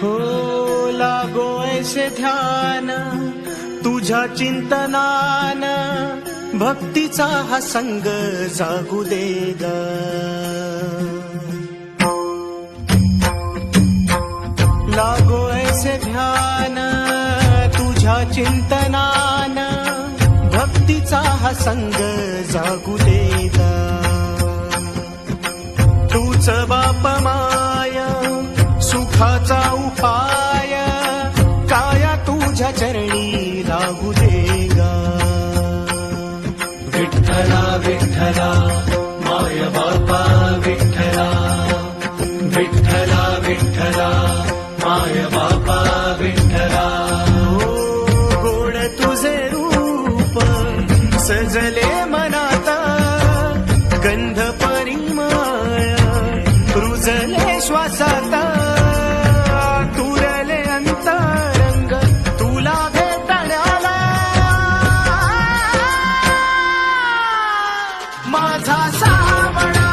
हो लागो ऐसे ध्यान तुझ्या चिंतनान भक्तीचा हा संग जागू दे ग. लागो ऐसे ध्यान तुझ्या चिंतनान भक्तीचा हा संग जागू दे तूच बाप माया सुखाचा उपाय. काया तुझ्या चरणी लागू दे गा विठ्ठला विठ्ठला माय बापा विठ्ठला. विठ्ठला विठ्ठला माय बापा विठ्ठला. हो, गोड तुझे रूप सजले मनाता. गंध रुजले श्वासात तुरले अंतरंग तुला भेटण्याला. माझा सामना